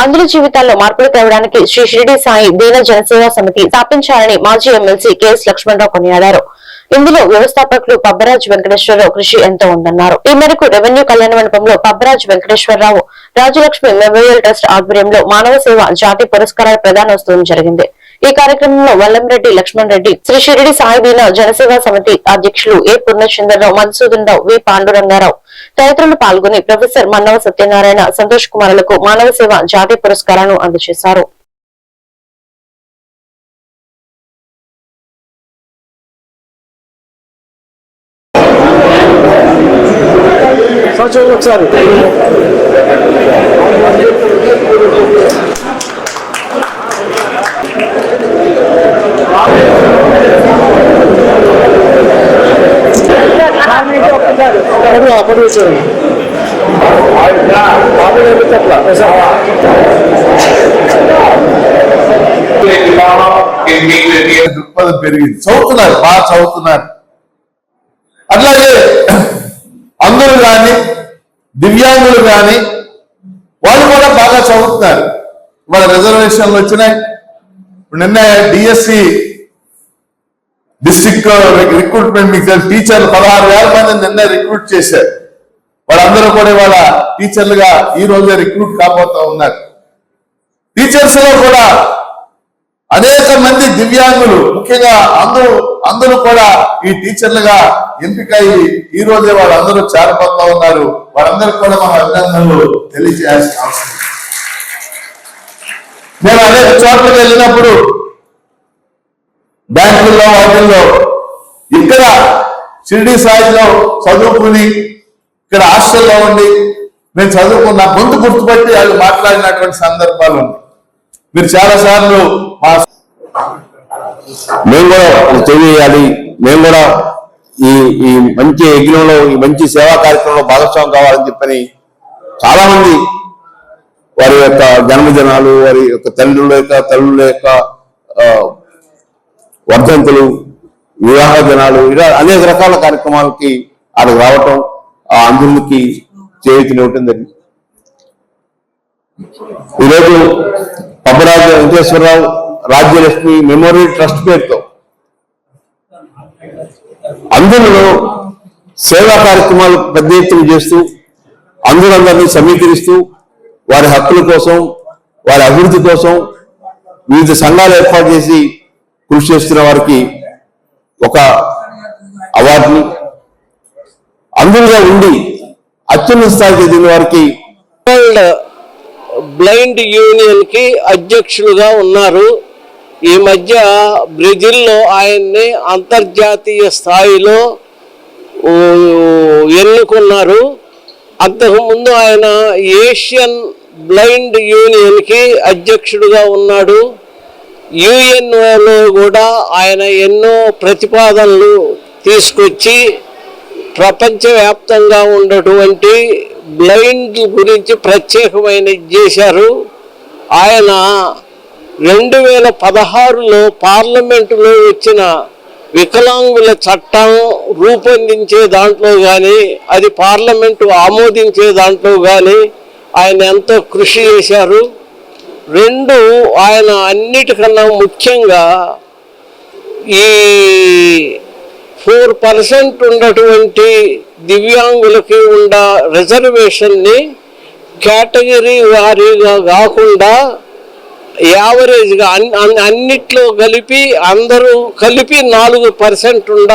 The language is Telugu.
అందుల జీవితాల్లో మార్పులు తేవడానికి శ్రీ షిరిడి సాయి దీన జనసేవా సమితి స్థాపించాలని మాజీ ఎమ్మెల్సీ కెఎస్ లక్ష్మణరావు కొనియాడారు. ఇందులో వ్యవస్థాపకులు పబ్బరాజ్ వెంకటేశ్వరరావు కృషి ఎంతో ఉందన్నారు. ఈ మేరకు రెవెన్యూ కళ్యాణ మండపంలో పబ్బరాజ్ వెంకటేశ్వరరావు రాజలక్ష్మి మెమోరియల్ ట్రస్ట్ ఆధ్వర్యంలో మానవ సేవ జాతి పురస్కారాల ప్రదానోత్సవం జరిగింది. ఈ కార్యక్రమంలో వల్లంరెడ్డి లక్ష్మణ్ రెడ్డి శ్రీ షిరిడి సాయిబీన జనసేవా సమితి అధ్యక్షులు ఏ పూర్ణచంద్రరావు మధుసూదన్ రావు వి. పాండురంగారావు తదితరులు పాల్గొని ప్రొఫెసర్ మన్నవ సత్యనారాయణ సంతోష్ కుమారులకు మానవ సేవ జాతీయ పురస్కారాలను అందజేశారు. ఒకసారి. అప్పుడు అప్పుడు వచ్చారు దృక్పథం పెరిగింది చదువుతున్నారు బాగా చదువుతున్నారు. అట్లాగే అందరూ కానీ దివ్యాంగులు కానీ వాళ్ళు కూడా బాగా చదువుతున్నారు. వాళ్ళ రిజర్వేషన్లు వచ్చినాయి. నిన్న డిఎస్సి డిస్ట్రిక్ట్ రిక్రూట్మెంట్ మీకు తెలుసు. టీచర్లు పదహారు వేల మంది నిన్న రిక్రూట్ చేశారు. వాళ్ళందరూ కూడా ఇవాళ టీచర్లుగా ఈ రోజే రిక్రూట్ కాబోతా ఉన్నారు. టీచర్స్లో కూడా అనేక మంది దివ్యాంగులు ముఖ్యంగా అందరూ అందరూ కూడా ఈ టీచర్లుగా ఎంపికై ఈ రోజే వాళ్ళందరూ చేరబోతా ఉన్నారు. వాళ్ళందరూ కూడా మన అభినందనలు తెలియజేయాల్సిన అవసరం. నేను అనేక చోట్లకి వెళ్ళినప్పుడు బ్యాంకుల్లో వాటిల్లో ఇక్కడ షిరిడి సాయిలో చదువుకుని ఇక్కడ హాస్టల్లో ఉండి నేను చదువుకున్న గొంతు గుర్తుపట్టి వాళ్ళు మాట్లాడినటువంటి సందర్భాలు ఉన్నాయి. మీరు చాలా సార్లు మా మేము కూడా తెలియజేయాలి. మేము కూడా ఈ ఈ మంచి యజ్ఞంలో ఈ మంచి సేవా కార్యక్రమంలో భాగస్వామి కావాలని చెప్పని చాలా మంది వారి యొక్క జన్మదినాలు వారి యొక్క తల్లుల యొక్క తల్లుల యొక్క వర్ధంతులు వివాహ దినాలు ఇలా అనేక రకాల కార్యక్రమాలకి అక్కడికి రావటం ఆ అందరికి చేయుతనివ్వటం జరిగింది. ఈరోజు పబ్బరాజు వెంకటేశ్వరరావు రాజ్యలక్ష్మి మెమోరియల్ ట్రస్ట్ పేరుతో అందులో సేవా కార్యక్రమాలు పెద్ద ఎత్తున చేస్తూ అందులందరినీ సమీకరిస్తూ వారి హక్కుల కోసం వారి అభివృద్ధి కోసం వివిధ సంఘాలు ఏర్పాటు చేసి కృషి చేస్తున్న వారికి ఒక అవార్డుని అందులో ఉండి అత్యున్నత స్థాయికి ఎదిగిన వారికి వరల్డ్ బ్లైండ్ యూనియన్కి అధ్యక్షులుగా ఉన్నారు. ఈ మధ్య బ్రెజిల్లో ఆయన్ని అంతర్జాతీయ స్థాయిలో ఎన్నుకున్నారు. అంతకుముందు ఆయన ఏషియన్ బ్లైండ్ యూనియన్కి అధ్యక్షుడుగా ఉన్నాడు. యుఎన్ఓలో కూడా ఆయన ఎన్నో ప్రతిపాదనలు తీసుకొచ్చి ప్రపంచవ్యాప్తంగా ఉన్నటువంటి బ్లైండ్ గురించి ప్రత్యేకమైన చేశారు. ఆయన రెండు వేల పదహారులో పార్లమెంటులో వచ్చిన వికలాంగుల చట్టం రూపొందించే దాంట్లో కానీ అది పార్లమెంటు ఆమోదించే దాంట్లో కానీ ఆయన ఎంతో కృషి చేశారు. రెండు ఆయన అన్నిటికన్నా ముఖ్యంగా ఈ ఫోర్ పర్సెంట్ ఉన్నటువంటి దివ్యాంగులకి ఉన్న రిజర్వేషన్ని కేటగిరీ వారీగా కాకుండా యావరేజ్గా అన్ అన్నిట్లో కలిపి అందరూ కలిపి నాలుగు పర్సెంట్ ఉండాలి.